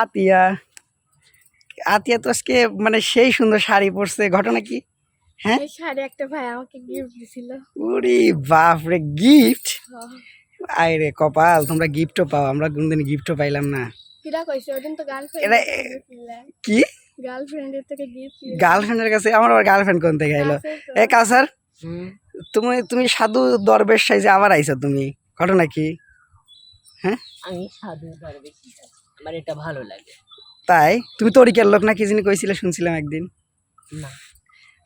আতিয়া। আতিয়া তো আজকে মানে সেই সুন্দর শাড়ি পরছে ঘটনা কি? হ্যাঁ? শাড়ি একটা ভাই আমাকে গিফট দিছিল। ওরে বাপরে গিফট আয় রে কপাল তোমরা গিফটও পাও আমরা কোনদিন গিফটও পাইলাম না। কিরা কইছে ওদিন তো গার্লফ্রেন্ড কি? গার্লফ্রেন্ডের থেকে গিফট গার্লফ্রেন্ডের কাছে আমার আবার গার্লফ্রেন্ড কোন থেকে এলো এ কাসার তুমি তুমি সাধু দরবেশ সাইজে আবার আইছো তুমি ঘটনা কি? হ্যাঁ? আমি সাধু দরবেশ। আমার এটা ভালো লাগে। তাই? তুমি তরিকার লোক না কি যিনি কইছিলে শুনছিলাম একদিন। না।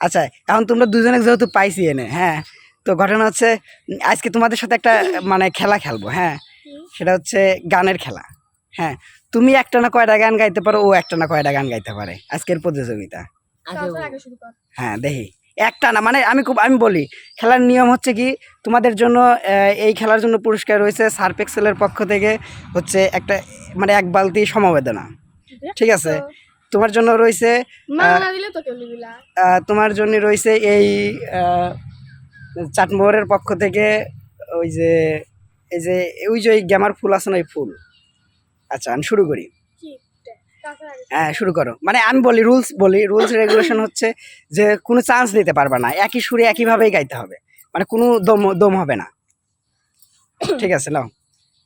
আচ্ছা এখন তোমরা দুজনে যেহেতু পাইছি এনে হ্যাঁ? তো ঘটনা হচ্ছে আজকে তোমাদের সাথে একটা মানে খেলা খেলব হ্যাঁ? সেটা হচ্ছে গানের খেলা হ্যাঁ? তুমি একটা না কয়টা গান গাইতে পারো ও একটা না কয়টা গান গাইতে পারে আজকের প্রতিযোগিতা। আগে ও- আগে শুরু কর। হ্যাঁ দেখি। একটা না মানে আমি খুব আমি বলি খেলার নিয়ম হচ্ছে কি তোমাদের জন্য এই খেলার জন্য পুরস্কার রয়েছে সার্পেক্সেলের পক্ষ থেকে হচ্ছে একটা মানে এক বালতি সমবেদনা। ঠিক আছে? তোমার জন্য রয়েছে তোমার জন্য রয়েছে এই চাটমোহরের পক্ষ থেকে ওই যে এই যে ওই যে ওই গ্যামার ফুল আছে না ওই ফুল। আচ্ছা আমি শুরু করি। হ্যাঁ শুরু করো। মানে আমি বলি রুলস বলি রুলস রেগুলেশন হচ্ছে যে কোনো চান্স দিতে পারবে না। একই সুরে একইভাবেই গাইতে হবে। মানে কোনো দম দম হবে না। ঠিক আছে নাও।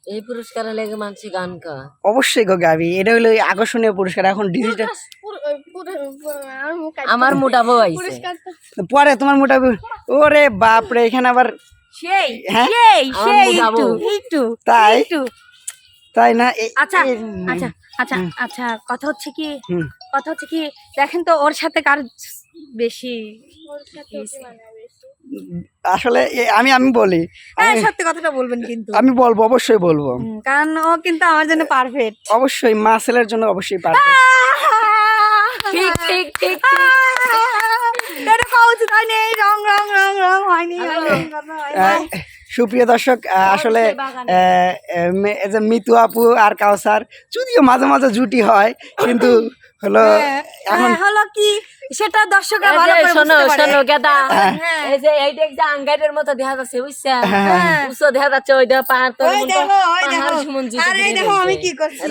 এই পুরস্কার লেগে মানছি গান কা। অবশ্যই গো গাবি। এটা হলো আকর্ষণীয় পুরস্কার। এখন ডিজিটাল আমার মোটা বউ আইছে। পরে তোমার মোটা ওরে বাপরে এখানে আবার সেই হ্যাঁ? সেই সেই একটু একটু তাই? একটু তাই না? আচ্ছা আচ্ছা। আচ্ছা আচ্ছা কথা হচ্ছে কি কথা হচ্ছে কি দেখেন তো ওর সাথে কার বেশি। আসলে এ- আমি আমি বলি হ্যাঁ সত্যি কথাটা বলবেন কিন্তু। আমি বলব অবশ্যই বলব। কারণ ও কিন্তু আমার জন্য পারফেক্ট অবশ্যই মাসেলের জন্য অবশ্যই পারবে ঠিক ঠিক ঠিক এটা এই রং রং রং রং হয়নি। সুপ্রিয় দর্শক আসলে মিতু আপু আর কাউসার যদিও মাঝে মাঝে জুটি হয় কিন্তু হলো হ্যাঁ, এখন হ্যাঁ, হলো কি? সেটা দর্শকরা এই ভালো করে শোনো শোনো গেদা হ্যাঁ। এই যে যে আঙ্গাইটের মতো দেখা যাচ্ছে বুঝছা হ্যাঁ। উঁচু দেখা যাচ্ছে ওই দেখা পাহাড় তোর ওই দেখো ওই দেখো। আরে এই দেখো আমি কি করছি।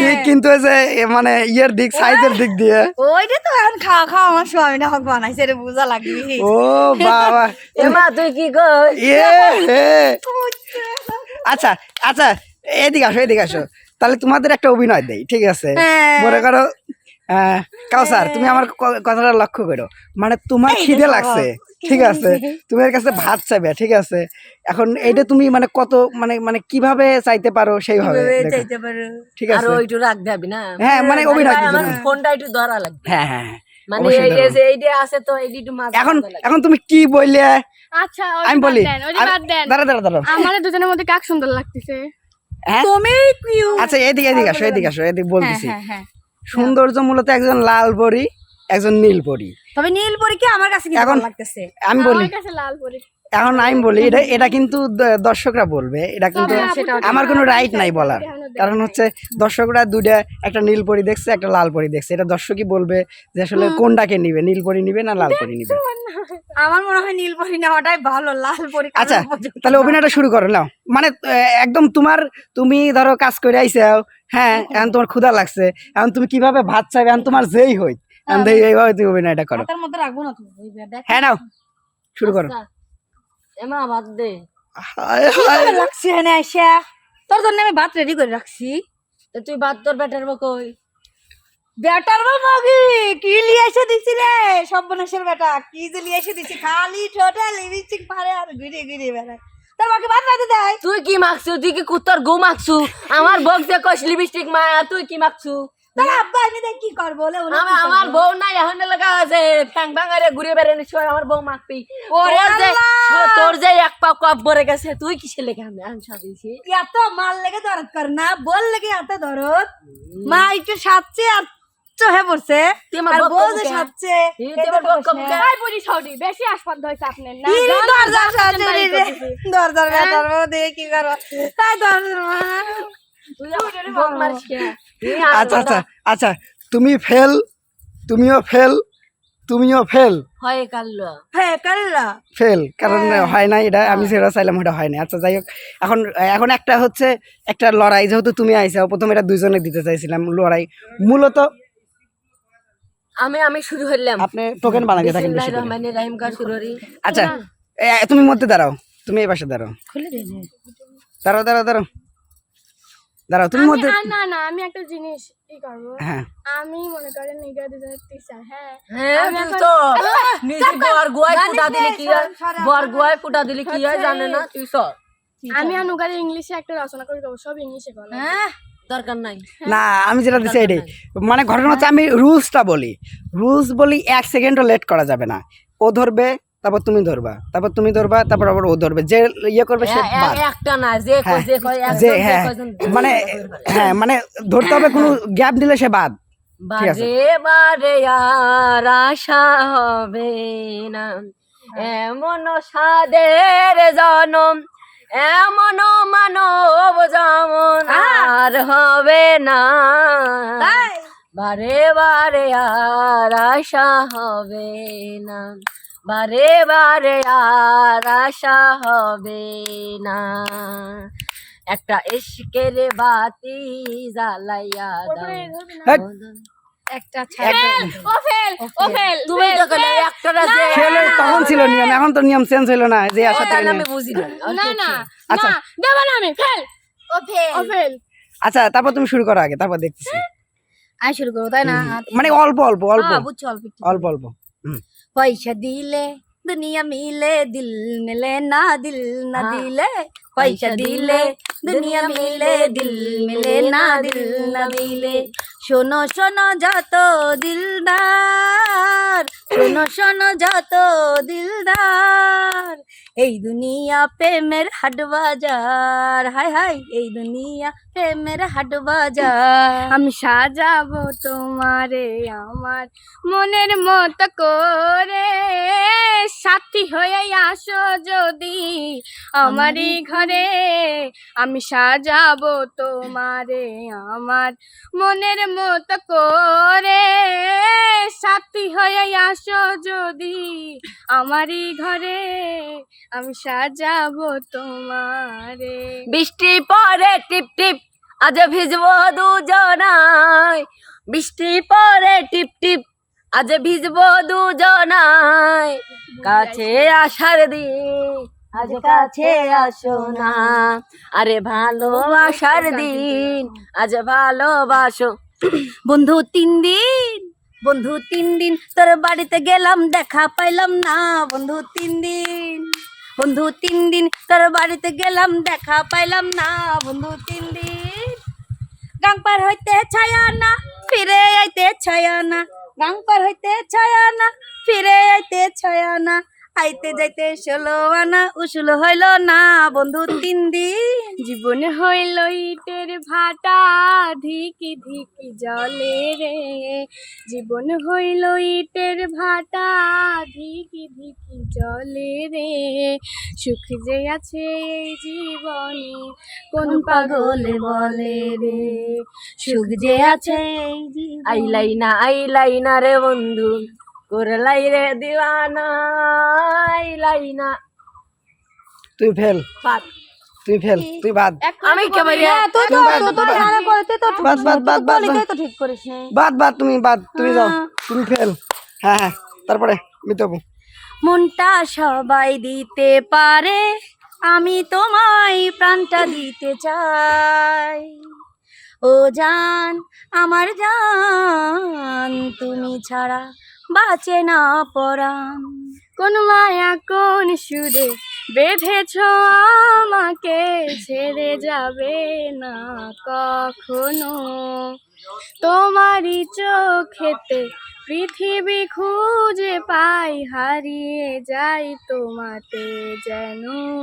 কি- কিন্তু এই যে মানে ইয়ের দিক সাইজের দিক দিয়ে। ওইটা তো এখন খাওয়া খাওয়া আমার স্বামী না হোক বানাইছে এটা বোঝা লাগবে। ও বাবা। এমা তুই কি ইয়ে হে। আচ্ছা আচ্ছা এদিকে আসো এদিকে আসো। তাহলে তোমাদের একটা অভিনয় দেই ঠিক আছে? হ্যাঁ। মনে করো কাউসার তুমি আমার কথাটা লক্ষ্য করো। মানে তোমার খিদে লাগছে ঠিক আছে? তুমি এর কাছে ভাত চাইবে ঠিক আছে? এখন এইটা তুমি মানে কত মানে মানে কীভাবে চাইতে পারো সেইভাবে। চাইতে পারো? ঠিক আর আছে ওইটু রাখ দেবি না? হ্যাঁ মানে অভিনয় আমার হবে। ফোনটা একটু ধরা লাগবে। হ্যাঁ হ্যাঁ হ্যাঁ। মানে এই যে এইটা আছে তো একটু মাঝে এখন এখন তুমি কি বললে? আচ্ছা আমি বলি। আমি- বাদ দেন। দাঁড়া দাঁড়া দাঁড়া আমাদের দুজনের মধ্যে কাক সুন্দর লাগতেছে? হ্যাঁ? তুমি কিউ আচ্ছা এদিকে এদিকে আসো এদিকে আসো এদিকে বলতেছি। হ্যাঁ হ্যাঁ। সৌন্দর্য মূলত একজন লাল পরি একজন নীল পরি তবে নীল পরীক্ষা আমার কাছে এখন- লাগতেছে? আমি বলি লাল পরি এখন আমি বলি এটা এটা কিন্তু দর্শকরা বলবে এটা কিন্তু আমার কোনো রাইট নাই বলার। কারণ হচ্ছে দর্শকরা দুইটা একটা নীল পরি দেখছে একটা লাল পরি দেখছে। এটা দর্শকই বলবে যে আসলে কোনটাকে নিবে নীল পরি নিবে না লাল পরি নিবে? আমার মনে হয় নীল পরি নেওয়াটাই ভালো লাল পরি আচ্ছা তাহলে অভিনয়টা শুরু করো নাও। মানে একদম তোমার তুমি ধরো কাজ করে আইসাও হ্যাঁ এখন তোমার ক্ষুধা লাগছে। এখন তুমি কীভাবে ভাত চাইবে? এখন তোমার যেই হই এখন দেখি এইভাবে তুমি অভিনয়টা করো। হাতের মধ্যে রাখব না তুমি হ্যাঁ নাও। শুরু করো। আচ্ছা, এমা বাদ দে। হায় হায়। লাগছে এনে আইসা? তোর জন্য আমি ভাত রেডি করে রাখছি। তুই ভাত তোর বেটার কই? বেটার বাবা কি কি লিয়ে এসে দিছি রে? সর্বনাশের বেটা কি যে লিয়ে এসে দিছি। খালি ঠোঁটে লিপস্টিক পারে আর ঘুরে ঘুরে বেড়ায়। তোর বাকি ভাত রাতে দেয়। তুই কি মাখছু? তুই কি কুত্তর গু মাখছু? আমার বক যে কস লিপস্টিক মা তুই কি মাখছু? তোর আব্বা এনে দেয় কি করব? বলে আমি আমার বউ নাই এখন লাগা আছে ফ্যাং ভাঙারে ঘুরে বেড়ানি সময় আমার বউ মাখবি। ওরে তোর যে তোর যে এক পা কপ ভরে গেছে তুই কিসে লেগে আমি আনসা দিয়েছি এত মাল লেগে দরদ কর না বল লেগে এত দরদ। মা একটু সাজছে আর চোহে পড়ছে। তুই আর বউ যে? সাজছে বেশি আসপাত হয়েছে আপনার না? দরজার দরজার বউ দিয়ে কি করব? তাই দরজার আচ্ছা আচ্ছা আচ্ছা তুমি ফেল তুমিও ফেল তুমিও ফেল। হয় হ্যাঁ ফেল কারণ হয়। না এটা আমি সেটা চাইলাম ওটা হয় না। আচ্ছা যাই হোক। এখন এখন একটা হচ্ছে একটা লড়াই যেহেতু তুমি আইসাও প্রথম এটা দুইজনে দিতে চাইছিলাম লড়াই। মূলত আমি আমি শুরু হইলাম। আপনি টোকেন বানাতে থাকেন বেশি করে। রহমানের রাহিম কার শুরুরি আচ্ছা এ, তুমি মধ্যে দাঁড়াও তুমি এই পাশে দাঁড়াও। খুলে দে দাঁড়াও দাঁড়াও দাঁড়াও। দাঁড়াও তুমি মধ্যে না না আমি একটা জিনিস ই করব। হ্যাঁ। আমি মনে করেন নিগা দুজনের টিচার হ্যাঁ। হ্যাঁ তুই তো নিজে বর গুয়ায় ফুটা দিলে কি হয়? বর গুয়ায় ফুটা দিলে কি হয় জানে না? তুই সর। আমি আর নুগারে ইংলিশে একটা রচনা করে দেবো সব ইংলিশে বলে। হ্যাঁ। দরকার নাই। না আমি যেটা দিচ্ছি এটাই মানে ঘটনা হচ্ছে আমি রুলসটা বলি। রুলস বলি এক সেকেন্ডও লেট করা যাবে না। ও ধরবে তারপর তুমি ধরবা। তারপর তুমি ধরবা তারপর আবার ও ধরবে। যে ইয়ে করবে সে একটা না যে হ্যাঁ, যে কয় একজন, যে যে হ্যাঁ মানে হ্যাঁ মানে ধরতে হবে কোনো গ্যাপ দিলে সে বাদ। বারে বারে আর আশা হবে না। এমন সাদের জনম এমন মানব যেমন আর হবে না। বারে বারে আর আশা হবে না। বারে বারে আর আশা হবে না। একটা ইশকের বাতি জ্বালাইয়া দাও। একটা ও ফেল তুমি তো একটা না খেলে তখন ছিল নিয়ম এখন তো নিয়ম চেঞ্জ হলো না যে তাই আমি বুঝি না। না না আচ্ছা। না আমি ফেল। আচ্ছা তারপর তুমি শুরু করো আগে তারপর দেখতেছি। আমি শুরু করব তাই না? মানে অল্প অল্প অল্প। হ্যাঁ, অল্প অল্প অল্প। পয়সা দিলে দুনিয়া মিলে দিল মিলে না দিল না। দিলে পয়সা দিলে দুনিয়া মিলে দিল মিলে না দিল না দিলে শোনো শোনো যত দিলদার শোনো শোনো যত দিলদার এই দুনিয়া প্রেমের হাট বাজার হাই হাই এই দুনিয়া প্রেমের হাট বাজার আমি সাজাবো তোমারে আমার মনের মতো করে সাথী হয়ে আসো যদি আমারই ঘরে। আমি সাজাবো তোমারে আমার মনের মতো করে। সাথী হয়ে আসো যদি আমারই ঘরে। আমি সাজাবো তোমারে। বৃষ্টি পরে টিপ টিপ আজ ভিজবো দুজনায়। বৃষ্টি পরে টিপ টিপ আজ ভিজবো দুজনায় কাছে আসার দিন, আজ কাছে আসো না। আরে ভালোবাসার দিন, আজ ভালোবাসো। বন্ধু তিন দিন, বন্ধু তিন দিন, তোর বাড়িতে গেলাম, দেখা পাইলাম না। বন্ধু তিন দিন, বন্ধু তিন দিন, তোর বাড়িতে গেলাম, দেখা পাইলাম না। বন্ধু তিন দিন, গাং পার হইতে ছায়া না, ফিরে আইতে ছায়া না। গাং পার হইতে ছয় না ফিরে আইতে ছয় না। আইতে যাইতে ষোলো আনা, উসুল হইল না। বন্ধু, তিন দিন জীবন হইল ইটের ভাটা। ধিকি ধিকি জলে রে। জীবন হইল ইটের ভাটা। ধিকি ধিকি জলে রে। সুখ যে আছে এই জীবনে, কোন পাগলে বলে রে? সুখ যে আছে। আইলাই না আইলাই না রে বন্ধু। করলাই রে দিওয়ানা আইলাই না তুই ফেল। পাত। তুই ফেল তুই বাদ। আমি কেমন হ্যাঁ, তুই তো তুই তো ধারণা করে তো বাদ, বাদ, বাদ, বাদ, বলি, তো ঠিক করিস নি। বাদ বাদ তুমি বাদ তুমি যাও। তুমি ফেল। হ্যাঁ হ্যাঁ তারপরে মিতবু মনটা সবাই দিতে পারে আমি তোমায় প্রাণটা দিতে চাই। ও জান আমার জান তুমি ছাড়া বাঁচে না পরাণ। কোন মায়া, কোন সুরে বেঁধেছ আমাকে, ছেড়ে যাবে না কখনো। তোমারই চোখেতে পৃথিবী খুঁজে পাই, হারিয়ে যাই তোমাতে যেন।